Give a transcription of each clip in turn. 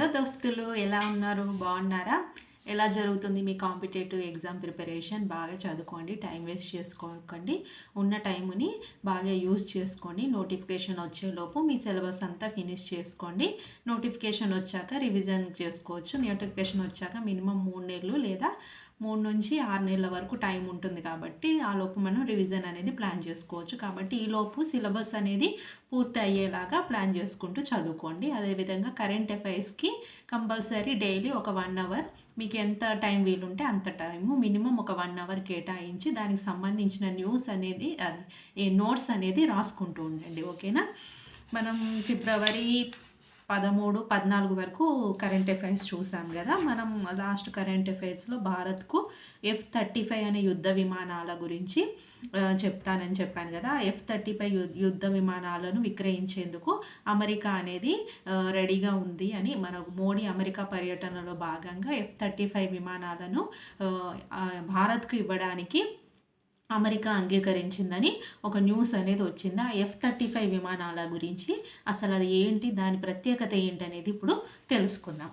Hello దోస్తులు ఎలా ఉన్నారు బాగున్నారా? ఎలా జరుగుతుంది మీ కాంపిటేటివ్ ఎగ్జామ్ ప్రిపరేషన్? బాగా చదువుకోండి టైం వేస్ట్ చేసుకోకండి. ఉన్న టైముని బాగా యూజ్ చేసుకోండి. నోటిఫికేషన్ వచ్చేలోపు మీ సిలబస్ అంతా ఫినిష్ చేసుకోండి. నోటిఫికేషన్ వచ్చాక రివిజన్ చేసుకోవచ్చు. నోటిఫికేషన్ వచ్చాక మినిమం మూడు నెలలు లేదా మూడు నుంచి ఆరు నెలల వరకు టైం ఉంటుంది కాబట్టి ఆ లోపు మనం రివిజన్ అనేది ప్లాన్ చేసుకోవచ్చు. కాబట్టి ఈ లోపు సిలబస్ అనేది పూర్తి అయ్యేలాగా ప్లాన్ చేసుకుంటూ చదువుకోండి. అదేవిధంగా కరెంట్ అఫైర్స్కి కంపల్సరీ డైలీ ఒక వన్ అవర్ మీకు ఎంత టైం వీలుంటే అంత టైము మినిమం ఒక వన్ అవర్ కేటాయించి దానికి సంబంధించిన న్యూస్ అనేది అది నోట్స్ అనేది రాసుకుంటూ ఉండండి. ఓకేనా మనం ఫిబ్రవరి పదమూడు పద్నాలుగు వరకు కరెంట్ అఫైర్స్ చూసాం కదా. మనం లాస్ట్ కరెంట్ అఫైర్స్లో భారత్కు ఎఫ్ థర్టీ ఫైవ్ అనే యుద్ధ విమానాల గురించి చెప్తానని చెప్పాను కదా. ఎఫ్ థర్టీ ఫైవ్ యుద్ధ విమానాలను విక్రయించేందుకు అమెరికా అనేది రెడీగా ఉంది అని మన మోడీ అమెరికా పర్యటనలో భాగంగా ఎఫ్ థర్టీ ఫైవ్ విమానాలను భారత్కు ఇవ్వడానికి అమెరికా అంగీకరించిందని ఒక న్యూస్ అనేది వచ్చింది. ఆ ఎఫ్ థర్టీ ఫైవ్ విమానాల గురించి అసలు అది ఏంటి? దాని ప్రత్యేకత ఏంటి అనేది ఇప్పుడు తెలుసుకుందాం.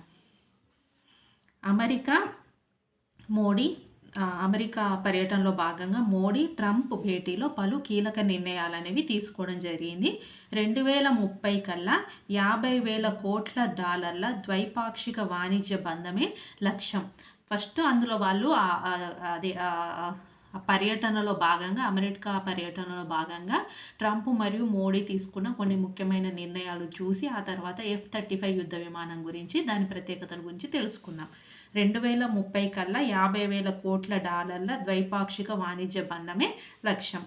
అమెరికా మోడీ అమెరికా పర్యటనలో భాగంగా మోడీ ట్రంప్ భేటీలో పలు కీలక నిర్ణయాలు అనేవి తీసుకోవడం జరిగింది. రెండు వేల ముప్పై కల్లా యాభై వేల కోట్ల డాలర్ల ద్వైపాక్షిక వాణిజ్య బంధమే లక్ష్యం. ఫస్ట్ అందులో వాళ్ళు అదే పర్యటనలో భాగంగా అమెరికా పర్యటనలో భాగంగా ట్రంప్ మరియు మోడీ తీసుకున్న కొన్ని ముఖ్యమైన నిర్ణయాలు చూసి ఆ తర్వాత ఎఫ్ థర్టీ ఫైవ్ యుద్ధ విమానం గురించి దాని ప్రత్యేకతల గురించి తెలుసుకుందాం రెండు వేల ముప్పై కల్లా యాభై వేల కోట్ల డాలర్ల ద్వైపాక్షిక వాణిజ్య బంధమే లక్ష్యం.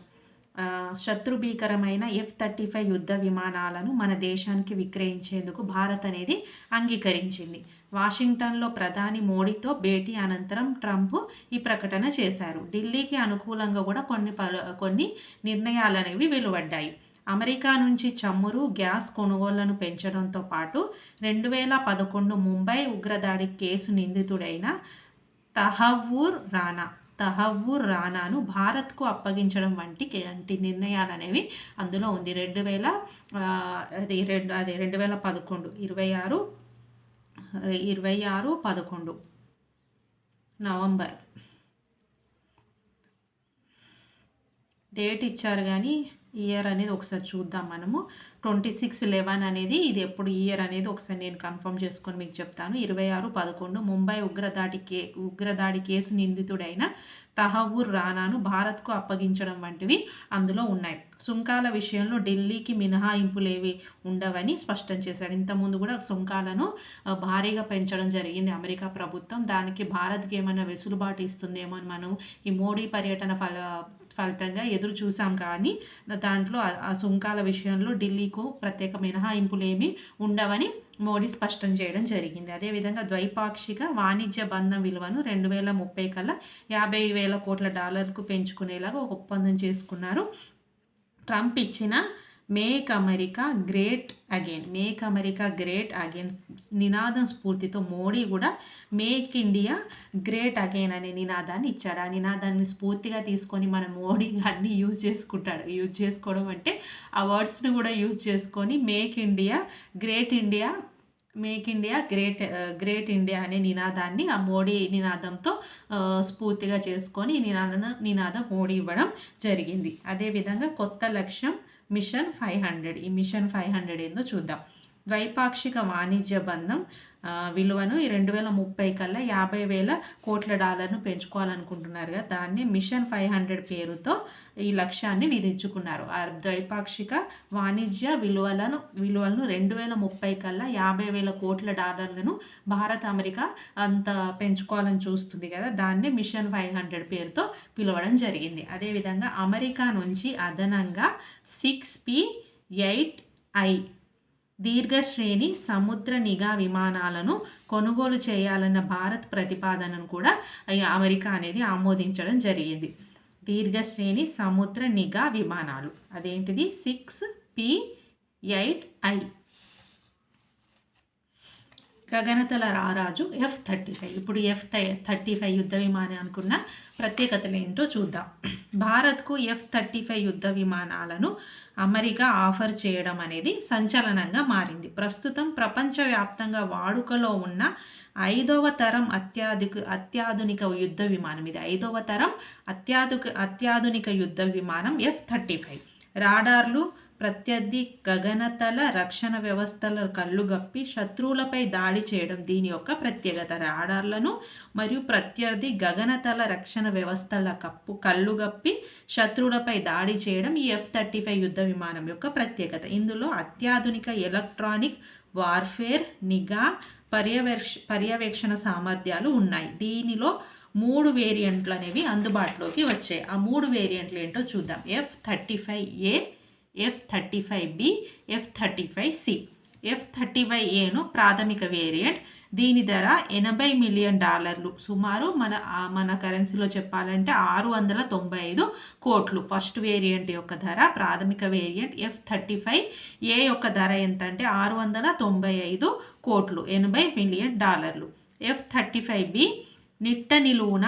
శత్రుభీకరమైన ఎఫ్ థర్టీ ఫైవ్ యుద్ధ విమానాలను మన దేశానికి విక్రయించేందుకు భారత్ అనేది అంగీకరించింది. వాషింగ్టన్లో ప్రధాని మోడీతో భేటీ అనంతరం ట్రంప్ ఈ ప్రకటన చేశారు. ఢిల్లీకి అనుకూలంగా కూడా కొన్ని పలు కొన్ని నిర్ణయాలు అనేవి వెలువడ్డాయి. అమెరికా నుంచి చమురు గ్యాస్ కొనుగోళ్ళను పెంచడంతో పాటు రెండు వేల పదకొండు ముంబై ఉగ్రదాడి కేసు నిందితుడైన తహవూర్ రానా తహవూర్ రానాను భారత్కు అప్పగించడం వంటి వంటి నిర్ణయాలు అనేవి అందులో ఉంది. రెండు వేల అది రెండు అదే రెండు వేల పదకొండు ఇరవై ఆరు ఇరవై ఆరు పదకొండు నవంబర్. డేట్ ఇచ్చారు కానీ ఇయర్ అనేది ఒకసారి చూద్దాం మనము. ట్వంటీ సిక్స్ లెవెన్ అనేది ఇది ఎప్పుడు ఇయర్ అనేది ఒకసారి నేను కన్ఫర్మ్ చేసుకొని మీకు చెప్తాను. ఇరవై ఆరు పదకొండు ముంబై ఉగ్రదాడి కే ఉగ్రదాడి కేసు నిందితుడైన తహవూర్ రానాను భారత్కు అప్పగించడం వంటివి అందులో ఉన్నాయి. సుంకాల విషయంలో ఢిల్లీకి మినహాయింపులేవి ఉండవని స్పష్టం చేశాడు. ఇంతకుముందు కూడా సుంకాలను భారీగా పెంచడం జరిగింది అమెరికా ప్రభుత్వం. దానికి భారత్కి ఏమైనా వెసులుబాటు ఇస్తుందేమో అని మనం ఈ మోడీ పర్యటన ఫల ఫలితంగా ఎదురు చూసాం కానీ దాంట్లో ఆ- సుంకాల విషయంలో ఢిల్లీకు ప్రత్యేక మినహాయింపులు ఏమీ ఉండవని మోడీ స్పష్టం చేయడం జరిగింది. అదేవిధంగా ద్వైపాక్షిక వాణిజ్య బంధం విలువను రెండు వేల ముప్పై కల్లా యాభై వేల కోట్ల డాలర్కు పెంచుకునేలాగా ఒక ఒప్పందం చేసుకున్నారు. ట్రంప్ ఇచ్చిన make America great again make America great again నినాదం స్ఫూర్తితో మోడీ కూడా మేక్ ఇండియా గ్రేట్ అగైన్ అనే నినాదాన్ని ఇచ్చాడు. ఆ నినాదాన్ని స్ఫూర్తిగా తీసుకొని మన మోడీ అన్ని యూజ్ చేసుకుంటాడు. యూజ్ చేసుకోవడం అంటే ఆ వర్డ్స్ని కూడా యూజ్ చేసుకొని make India great India make India great great India అనే నినాదాన్ని ఆ మోడీ నినాదంతో స్ఫూర్తిగా చేసుకొని నినాదం నినాదం మోడీ ఇవ్వడం జరిగింది. అదేవిధంగా కొత్త లక్ష్యం మిషన్ ఫైవ్ హండ్రెడ్. ఈ మిషన్ ఫైవ్ హండ్రెడ్ ఏందో చూద్దాం. ద్వైపాక్షిక వాణిజ్య బంధం విలువను ఈ రెండు వేల ముప్పై కల్లా యాభై వేల కోట్ల డాలర్ను పెంచుకోవాలనుకుంటున్నారు కదా. దాన్ని మిషన్ ఫైవ్ హండ్రెడ్ పేరుతో ఈ లక్ష్యాన్ని విధించుకున్నారు. ఆ ద్వైపాక్షిక వాణిజ్య విలువలను విలువలను రెండు వేల ముప్పై కల్లా యాభై వేల కోట్ల డాలర్లను భారత్ అమెరికా అంత పెంచుకోవాలని చూస్తుంది కదా. దాన్ని మిషన్ ఫైవ్ హండ్రెడ్ పేరుతో పిలవడం జరిగింది. అదేవిధంగా అమెరికా నుంచి అదనంగా సిక్స్ పి ఎయిట్ ఐ దీర్ఘశ్రేణి సముద్ర నిఘా విమానాలను కొనుగోలు చేయాలన్న భారత్ ప్రతిపాదనను కూడా అమెరికా అనేది ఆమోదించడం జరిగింది. దీర్ఘశ్రేణి సముద్ర నిఘా విమానాలు. అదేంటిది? Six P eight I. గగనతల రారాజు ఎఫ్ థర్టీ ఫైవ్ ఇప్పుడు ఎఫ్ థర్టీ ఫైవ్ యుద్ధ విమానం అనుకున్న ప్రత్యేకతలు ఏంటో చూద్దాం. భారత్కు ఎఫ్ థర్టీ ఫైవ్ యుద్ధ విమానాలను అమెరికా ఆఫర్ చేయడం అనేది సంచలనంగా మారింది. ప్రస్తుతం ప్రపంచవ్యాప్తంగా వాడుకలో ఉన్న ఐదవ తరం అత్యాధిక అత్యాధునిక యుద్ధ విమానం ఇది. ఐదవ తరం అత్యాధుక అత్యాధునిక యుద్ధ విమానం ఎఫ్ థర్టీ ఫైవ్ రాడార్లు ప్రత్యర్థి గగనతల రక్షణ వ్యవస్థల కళ్ళుగప్పి శత్రువులపై దాడి చేయడం దీని యొక్క ప్రత్యేకత. రాడార్లను మరియు ప్రత్యర్థి గగనతల రక్షణ వ్యవస్థల కప్పు కళ్ళుగప్పి శత్రువులపై దాడి చేయడం ఈ ఎఫ్ థర్టీ ఫైవ్ యుద్ధ విమానం యొక్క ప్రత్యేకత. ఇందులో అత్యాధునిక ఎలక్ట్రానిక్ వార్ఫేర్ నిఘా పర్యవేక్ష పర్యవేక్షణ సామర్థ్యాలు ఉన్నాయి. దీనిలో మూడు వేరియంట్లు అనేవి అందుబాటులోకి వచ్చాయి. ఆ మూడు వేరియంట్లు ఏంటో చూద్దాం. F thirty five A F thirty five B F thirty five C F thirty five ఏను ప్రాథమిక వేరియంట్ దీని ధర ఎనభై మిలియన్ డాలర్లు. సుమారు మన మన కరెన్సీలో చెప్పాలంటే ఆరు వందల తొంభై ఐదు కోట్లు. ఫస్ట్ వేరియంట్ యొక్క ధర ప్రాథమిక variant F thirty five A యొక్క ధర ఎంత అంటే ఆరు వందల తొంభై ఐదు కోట్లు ఎనభై మిలియన్ డాలర్లు. ఎఫ్ థర్టీ ఫైవ్ బి నిట్ట నిలువున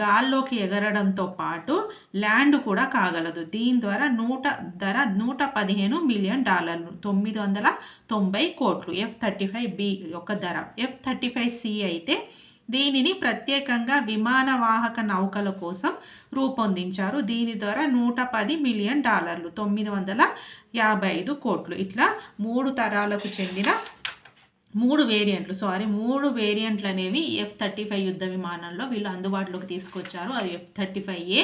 గాల్లోకి ఎగరడంతో పాటు ల్యాండ్ కూడా కాగలదు. దీని ద్వారా నూట ధర నూట పదిహేను మిలియన్ డాలర్లు తొమ్మిది వందల తొంభై కోట్లు ఎఫ్ థర్టీ ఫైవ్ బి యొక్క ధర. ఎఫ్ థర్టీ ఫైవ్ సి అయితే దీనిని ప్రత్యేకంగా విమానవాహక నౌకల కోసం రూపొందించారు. దీని ద్వారా నూట పది మిలియన్ డాలర్లు తొమ్మిది వందల యాభై ఐదు కోట్లు. ఇట్లా మూడు తరాలకు చెందిన మూడు వేరియంట్లు సారీ మూడు వేరియంట్లు అనేవి ఎఫ్ థర్టీ ఫైవ్ యుద్ధ విమానంలో వీళ్ళు అందుబాటులోకి తీసుకొచ్చారు. అది F thirty five A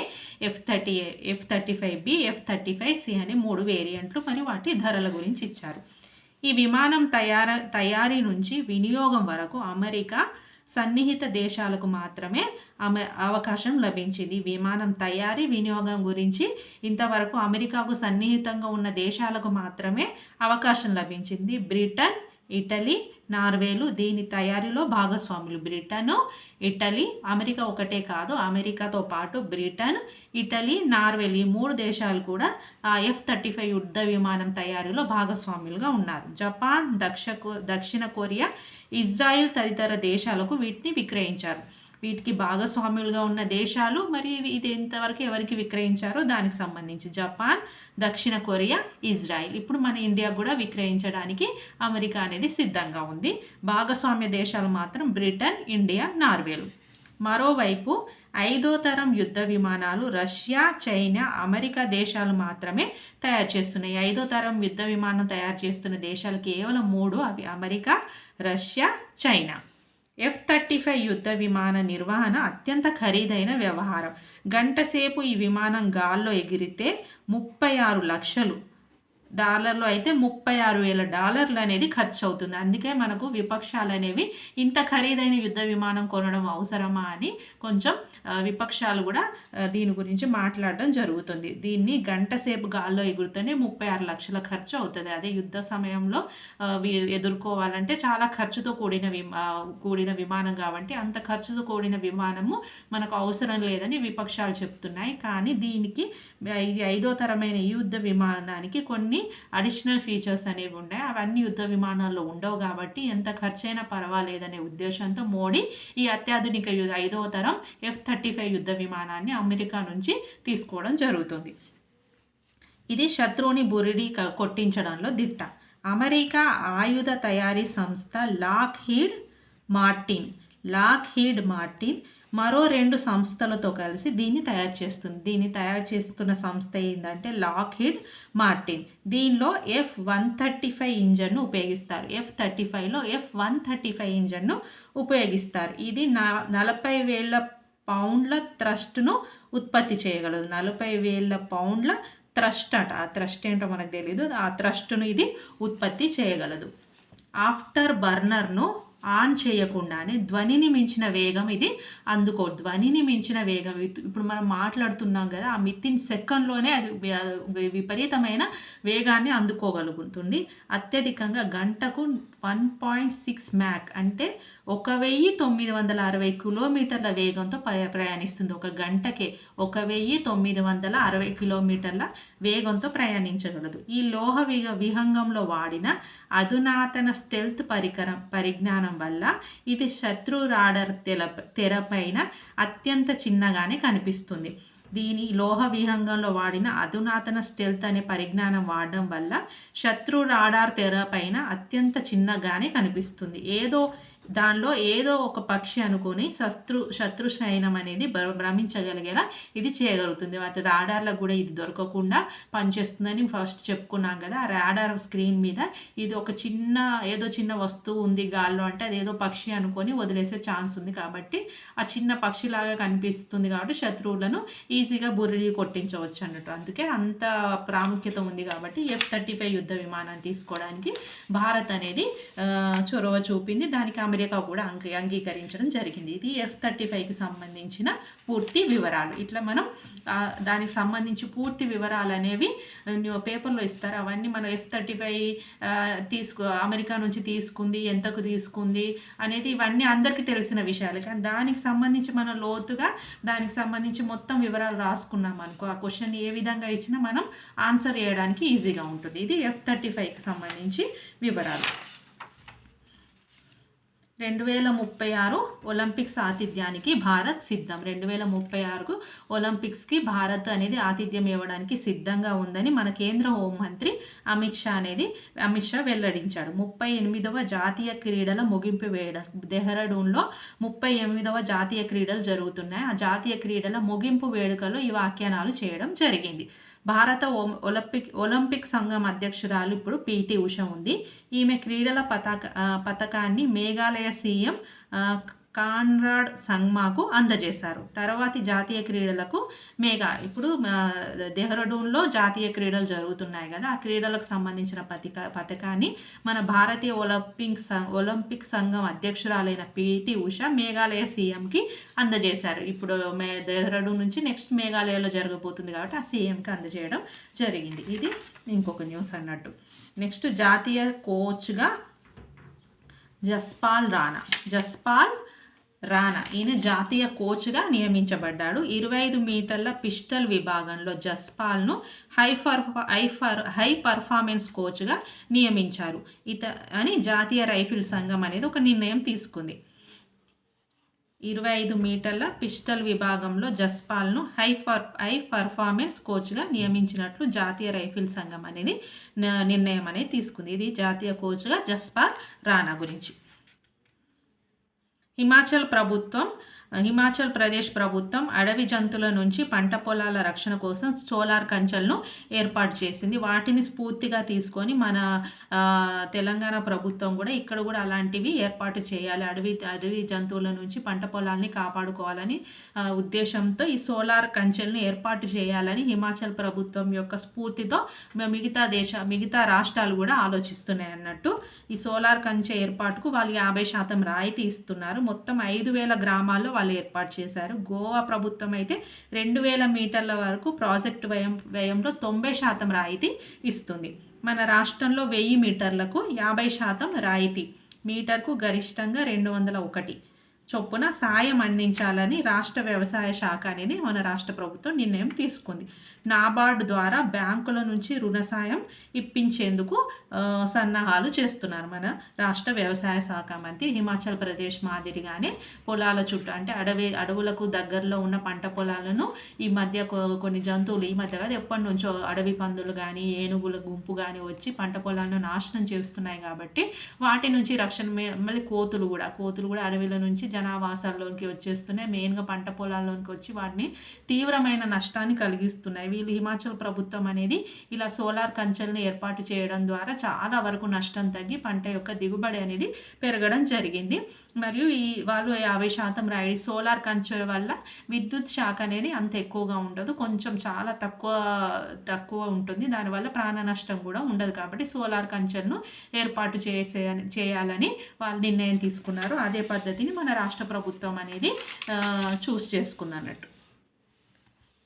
F thirty A F thirty five B F thirty five C అనే మూడు వేరియంట్లు మరియు వాటి ధరల గురించి ఇచ్చారు. ఈ విమానం తయార తయారీ నుంచి వినియోగం వరకు అమెరికా సన్నిహిత దేశాలకు మాత్రమే అమె అవకాశం లభించింది. విమానం తయారీ వినియోగం గురించి ఇంతవరకు అమెరికాకు సన్నిహితంగా ఉన్న దేశాలకు మాత్రమే అవకాశం లభించింది. బ్రిటన్ ఇటలీ నార్వేలు దీని తయారీలో భాగస్వాములు. బ్రిటన్ ఇటలీ అమెరికా ఒకటే కాదు అమెరికాతో పాటు బ్రిటన్ ఇటలీ నార్వేలు ఈ మూడు దేశాలు కూడా ఎఫ్ థర్టీ ఫైవ్ యుద్ధ విమానం తయారీలో భాగస్వాములుగా ఉన్నారు. జపాన్ దక్ష దక్షిణ కొరియా ఇజ్రాయిల్ తదితర దేశాలకు వీటిని విక్రయించారు. వీటికి భాగస్వాములుగా ఉన్న దేశాలు మరి ఇది ఎంతవరకు ఎవరికి విక్రయించారో దానికి సంబంధించి జపాన్ దక్షిణ కొరియా ఇజ్రాయిల్. ఇప్పుడు మన ఇండియా కూడా విక్రయించడానికి అమెరికా అనేది సిద్ధంగా ఉంది. భాగస్వామ్య దేశాలు మాత్రం బ్రిటన్ ఇండియా నార్వేలు మరోవైపు ఐదో తరం యుద్ధ విమానాలు రష్యా చైనా అమెరికా దేశాలు మాత్రమే తయారు చేస్తున్నాయి. ఐదో తరం యుద్ధ విమానం తయారు చేస్తున్న దేశాలు కేవలం మూడు అవి America Russia China. F thirty five యుద్ధ విమాన నిర్వహణ అత్యంత ఖరీదైన వ్యవహారం. గంటసేపు ఈ విమానం గాల్లో ఎగిరితే ముప్పై ఆరు లక్షలు. డాలర్లు అయితే ముప్పై ఆరు వేల డాలర్లు అనేది ఖర్చు అవుతుంది అందుకే మనకు విపక్షాలు అనేవి ఇంత ఖరీదైన యుద్ధ విమానం కొనడం అవసరమా అని కొంచెం విపక్షాలు కూడా దీని గురించి మాట్లాడడం జరుగుతుంది. దీన్ని గంట సేపు గాల్లో ఎగురుతూనే ముప్పై ఆరు లక్షల ఖర్చు అవుతుంది అదే యుద్ధ సమయంలో ఎదుర్కోవాలంటే చాలా ఖర్చుతో కూడిన విమా కూడిన విమానం కాబట్టి అంత ఖర్చుతో కూడిన విమానము మనకు అవసరం లేదని విపక్షాలు చెప్తున్నాయి. కానీ దీనికి ఐదో తరమైన యుద్ధ విమానానికి కొన్ని అడిషనల్ ఫీచర్స్ అనేవి ఉన్నాయి అవన్నీ యుద్ధ విమానాల్లో ఉండవు కాబట్టి ఎంత ఖర్చైనా పర్వాలేదనే ఉద్దేశంతో మోడీ ఈ అత్యాధునిక ఐదవ తరం ఎఫ్ థర్టీ ఫైవ్ యుద్ధ విమానాన్ని అమెరికా నుంచి తీసుకోవడం జరుగుతుంది. ఇది శత్రువుని బురిడి కొట్టించడంలో దిట్ట. అమెరికా ఆయుధ తయారీ సంస్థ Lockheed Martin Lockheed Martin మరో రెండు సంస్థలతో కలిసి దీన్ని తయారు చేస్తుంది. దీన్ని తయారు చేస్తున్న సంస్థ ఏంటంటే లాక్ హీడ్ మార్టిన్. దీనిలో ఎఫ్ వన్ థర్టీ ఫైవ్ ఇంజన్ను ఉపయోగిస్తారు. ఎఫ్ థర్టీ ఫైవ్లో ఎఫ్ వన్ థర్టీ ఫైవ్ ఇంజన్ను ఉపయోగిస్తారు. ఇది నా నలభై వేల పౌండ్ల థ్రస్ట్ను ఉత్పత్తి చేయగలదు. నలభై వేల పౌండ్ల థ్రస్ట్ అట. ఆ థ్రస్ట్ ఏంటో మనకు తెలియదు ఆ థ్రస్ట్ను ఇది ఉత్పత్తి చేయగలదు. ఆఫ్టర్ బర్నర్ను ఆన్ చేయకుండానే ధ్వనిని మించిన వేగం ఇది అందుకో ధ్వనిని మించిన వేగం ఇప్పుడు మనం మాట్లాడుతున్నాం కదా ఆ మితిన్ సెకండ్లోనే అది విపరీతమైన వేగాన్ని అందుకోగలుగుతుంది. అత్యధికంగా గంటకు వన్ పాయింట్ సిక్స్ మ్యాక్ అంటే ఒక వెయ్యి తొమ్మిది వందల అరవై కిలోమీటర్ల వేగంతో ప్రయాణిస్తుంది. ఒక గంటకే ఒక వెయ్యి తొమ్మిది వందల అరవై కిలోమీటర్ల వేగంతో ప్రయాణించగలదు. ఈ లోహ విహంగంలో వాడిన అధునాతన స్టెల్త్ పరికరం పరిజ్ఞానం కావడం వల్ల ఇది శత్రు రాడర్ తెల తెరపైన అత్యంత చిన్నగానే కనిపిస్తుంది. దీని లోహ విహంగంలో వాడిన అధునాతన స్టెల్త్ అనే పరిజ్ఞానం వాడడం వల్ల శత్రు రాడార్ తెర పైన అత్యంత చిన్నగానే కనిపిస్తుంది. ఏదో దానిలో ఏదో ఒక పక్షి అనుకుని శత్రు శత్రు శయనం అనేది భ్రమించగలిగేలా ఇది చేయగలుగుతుంది. వాటి రాడార్లకు కూడా ఇది దొరకకుండా పనిచేస్తుందని ఫస్ట్ చెప్పుకున్నాం కదా. ఆ రాడార్ స్క్రీన్ మీద ఇది ఒక చిన్న ఏదో చిన్న వస్తువు ఉంది గాల్లో అంటే అది ఏదో పక్షి అనుకొని వదిలేసే ఛాన్స్ ఉంది కాబట్టి ఆ చిన్న పక్షిలాగా కనిపిస్తుంది కాబట్టి శత్రువులను ఈజీగా బురిడి కొట్టించవచ్చు అన్నట్టు. అందుకే అంత ప్రాముఖ్యత ఉంది కాబట్టి ఎఫ్ థర్టీ ఫైవ్ యుద్ధ విమానాన్ని తీసుకోవడానికి భారత్ అనేది చొరవ చూపింది. దానికి అమెరికా కూడా అంగీ అంగీకరించడం జరిగింది. ఇది ఎఫ్ థర్టీ ఫైవ్కి సంబంధించిన పూర్తి వివరాలు. ఇట్లా మనం దానికి సంబంధించి పూర్తి వివరాలు అనేవి పేపర్లో ఇస్తారు. అవన్నీ మనం ఎఫ్ థర్టీ ఫైవ్ తీసుకు అమెరికా నుంచి తీసుకుంది ఎంతకు తీసుకుంది అనేది ఇవన్నీ అందరికీ తెలిసిన విషయాలు. కానీ దానికి సంబంధించి మనం లోతుగా దానికి సంబంధించి మొత్తం వివరాలు రాసుకున్నాం అనుకో ఆ క్వశ్చన్ ఏ విధంగా ఇచ్చినా మనం ఆన్సర్ చేయడానికి ఈజీగా ఉంటుంది. ఇది ఎఫ్ థర్టీ ఫైవ్కి సంబంధించి వివరాలు. రెండు వేల ముప్పై ఆరు ఒలింపిక్స్ ఆతిథ్యానికి భారత్ సిద్ధం. రెండు వేల ముప్పై ఆరుకు ఒలింపిక్స్కి భారత్ అనేది ఆతిథ్యం ఇవ్వడానికి సిద్ధంగా ఉందని మన కేంద్ర హోంమంత్రి అమిత్ షా అనేది అమిత్ షా వెల్లడించాడు. ముప్పై ఎనిమిదవ జాతీయ క్రీడల ముగింపు వేయడం దెహ్రాడూన్లో ముప్పై ఎనిమిదవ జాతీయ క్రీడలు జరుగుతున్నాయి. ఆ జాతీయ క్రీడల ముగింపు వేడుకలో ఈ వ్యాఖ్యానాలు చేయడం జరిగింది. భారత ఒలింపిక్ ఒలింపిక్ సంఘం అధ్యక్షురాలు ఇప్పుడు పిటి ఉష ఉంది. ఈమె క్రీడల పతాక పథకాన్ని మేఘాలయ సీఎం కాన్రాడ్ సంగ్మాకు అందజేశారు. తర్వాతి జాతీయ క్రీడలకు మేఘా. ఇప్పుడు దెహ్రడూన్లో జాతీయ క్రీడలు జరుగుతున్నాయి కదా. ఆ క్రీడలకు సంబంధించిన పథక పథకాన్ని మన భారతీయ ఒలింపిక్ ఒలింపిక్ సంఘం అధ్యక్షురాలైన పిటి ఉష మేఘాలయ సీఎంకి అందజేశారు. ఇప్పుడు మే దెహ్రడూన్ నుంచి నెక్స్ట్ మేఘాలయలో జరగబోతుంది కాబట్టి ఆ సీఎంకి అందజేయడం జరిగింది. ఇది ఇంకొక న్యూస్ అన్నట్టు. నెక్స్ట్ జాతీయ కోచ్గా జస్పాల్ రాణా. జస్పాల్ రానా ఈయన జాతీయ కోచ్గా నియమించబడ్డాడు. ఇరవై ఐదు మీటర్ల పిస్టల్ విభాగంలో జస్పాల్ను హై పర్ఫా హై ఫర్ హై పర్ఫార్మెన్స్ కోచ్గా నియమించారు. ఇత అని జాతీయ రైఫిల్ సంఘం అనేది ఒక నిర్ణయం తీసుకుంది. ఇరవై ఐదు మీటర్ల పిస్టల్ విభాగంలో జస్పాల్ను హై ఫర్ హై పర్ఫార్మెన్స్ కోచ్గా నియమించినట్లు జాతీయ రైఫిల్ సంఘం అనేది నిర్ణయం అనేది తీసుకుంది. ఇది జాతీయ కోచ్గా జస్పాల్ రానా గురించి. హిమాచల్ ప్రభుత్వం హిమాచల్ ప్రదేశ్ ప్రభుత్వం అడవి జంతువుల నుంచి పంట పొలాల రక్షణ కోసం సోలార్ కంచెలను ఏర్పాటు చేసింది. వాటిని స్ఫూర్తిగా తీసుకొని మన తెలంగాణ ప్రభుత్వం కూడా ఇక్కడ కూడా అలాంటివి ఏర్పాటు చేయాలి. అడవి అడవి జంతువుల నుంచి పంట పొలాల్ని కాపాడుకోవాలని ఉద్దేశంతో ఈ సోలార్ కంచెలను ఏర్పాటు చేయాలని హిమాచల్ ప్రభుత్వం యొక్క స్ఫూర్తితో మిగతా దేశ మిగతా రాష్ట్రాలు కూడా ఆలోచిస్తున్నాయి అన్నట్టు ఈ సోలార్ కంచె ఏర్పాటుకు వాళ్ళు యాభై శాతం రాయితీ ఇస్తున్నారు. మొత్తం ఐదు వేల గ్రామాల్లో వాళ్ళు ఏర్పాటు చేశారు. గోవా ప్రభుత్వం అయితే రెండు వేల మీటర్ల వరకు ప్రాజెక్టు వ్యయం వ్యయంలో తొంభై శాతం రాయితీ ఇస్తుంది. మన రాష్ట్రంలో వెయ్యి మీటర్లకు యాభై శాతం రాయితీ మీటర్కు గరిష్టంగా రెండు వందల ఒకటి. చొప్పున సాయం అందించాలని రాష్ట్ర వ్యవసాయ శాఖ అనేది మన రాష్ట్ర ప్రభుత్వం నిర్ణయం తీసుకుంది. నాబార్డు ద్వారా బ్యాంకుల నుంచి రుణ సాయం ఇప్పించేందుకు సన్నాహాలు చేస్తున్నారు మన రాష్ట్ర వ్యవసాయ శాఖ మంత్రి. హిమాచల్ ప్రదేశ్ మాదిరిగానే పొలాల చుట్టూ అంటే అడవి అడవులకు దగ్గరలో ఉన్న పంట పొలాలను ఈ మధ్య కొన్ని జంతువులు ఈ మధ్య కాదు ఎప్పటి నుంచో అడవి పందులు కానీ ఏనుగుల గుంపు కానీ వచ్చి పంట పొలాలను నాశనం చేస్తున్నాయి కాబట్టి వాటి నుంచి రక్షణ మళ్ళీ కోతులు కూడా కోతులు కూడా అడవిల నుంచి జనావాసాల్లోకి వచ్చేస్తున్నాయి. మెయిన్గా పంట పొలాల్లోకి వచ్చి వాటిని తీవ్రమైన నష్టాన్ని కలిగిస్తున్నాయి. వీళ్ళు హిమాచల్ ప్రభుత్వం అనేది ఇలా సోలార్ కంచెలను ఏర్పాటు చేయడం ద్వారా చాలా వరకు నష్టం తగ్గి పంట యొక్క దిగుబడి అనేది పెరగడం జరిగింది. మరియు ఈ వాళ్ళు యాభై శాతం రాయి సోలార్ కంచె వల్ల విద్యుత్ శాఖ అనేది అంత ఎక్కువగా ఉండదు. కొంచెం చాలా తక్కువ తక్కువ ఉంటుంది. దానివల్ల ప్రాణ నష్టం కూడా ఉండదు కాబట్టి సోలార్ కంచెలను ఏర్పాటు చేసే చేయాలని వాళ్ళు నిర్ణయం తీసుకున్నారు. అదే పద్ధతిని మన రాష్ట్ర ప్రభుత్వం అనేది చూస్ చేసుకుందన్నట్టు.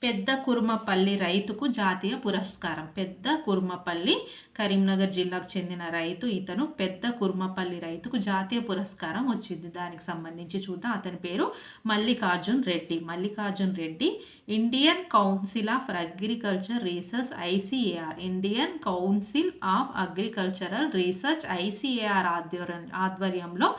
పెద్ద కుర్మపల్లి రైతుకు జాతీయ పురస్కారం. పెద్ద కుర్మపల్లి కరీంనగర్ జిల్లాకు చెందిన రైతు ఇతను పెద్ద కుర్మపల్లి రైతుకు జాతీయ పురస్కారం వచ్చింది. దానికి సంబంధించి చూద్దాం. అతని పేరు Mallikarjun Reddy. Mallikarjun Reddy Indian Council of Agriculture Research ICAR Indian Council of Agricultural Research ICAR ఆధ్వర్యం ఆధ్వర్యంలో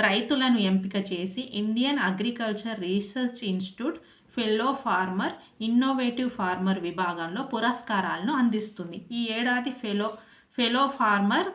రైతులను ఎంపిక చేసి Indian Agriculture Research Institute fellow farmer innovative farmer విభాగంలో పురస్కారాలను అందిస్తుంది. ఈ ఏడాది ఫెలో ఫెలో ఫార్మర్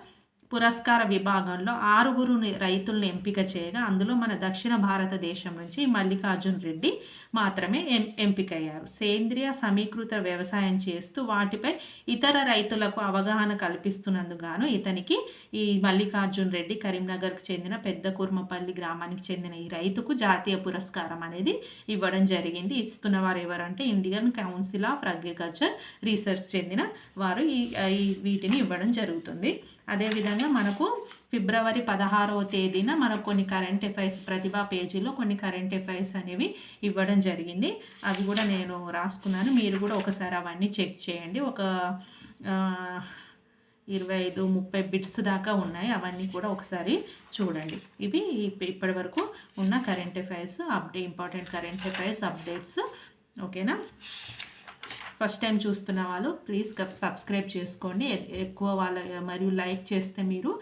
పురస్కార విభాగంలో ఆరుగురు రైతులను ఎంపిక చేయగా అందులో మన దక్షిణ భారతదేశం నుంచి మల్లికార్జున్ రెడ్డి మాత్రమే ఎం ఎంపికయ్యారు. సేంద్రియ సమీకృత వ్యవసాయం చేస్తూ వాటిపై ఇతర రైతులకు అవగాహన కల్పిస్తున్నందుకు గాను ఇతనికి ఈ మల్లికార్జున్ రెడ్డి కరీంనగర్కు చెందిన పెద్ద కుర్మపల్లి గ్రామానికి చెందిన ఈ రైతుకు జాతీయ పురస్కారం అనేది ఇవ్వడం జరిగింది. ఇస్తున్న వారు ఎవరంటే Indian Council of Agriculture Research చెందిన వారు ఈ వీటిని ఇవ్వడం జరుగుతుంది. అదేవిధంగా మనకు ఫిబ్రవరి పదహారవ తేదీన మనకు కొన్ని కరెంట్ అఫైర్స్ ప్రతిభా పేజీలో కొన్ని కరెంట్ అఫైర్స్ అనేవి ఇవ్వడం జరిగింది. అవి కూడా నేను రాసుకున్నాను. మీరు కూడా ఒకసారి అవన్నీ చెక్ చేయండి. ఒక ఇరవై ఐదు ముప్పై బిట్స్ దాకా ఉన్నాయి. అవన్నీ కూడా ఒకసారి చూడండి. ఇవి ఇప్పటి వరకు ఉన్న కరెంట్ అఫైర్స్ అప్డే ఇంపార్టెంట్ కరెంట్ అఫైర్స్ అప్డేట్స్. ఓకేనా? ఫస్ట్ టైం చూస్తున్న వాళ్ళు ప్లీజ్ సబ్స్క్రైబ్ చేసుకోండి. ఎక్కువ వాళ్ళ మరియు లైక్ చేస్తే మీరు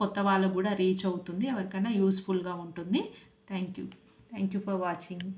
కొత్త వాళ్ళకు కూడా రీచ్ అవుతుంది. ఎవరికైనా యూస్ఫుల్గా ఉంటుంది. Thank you thank you for watching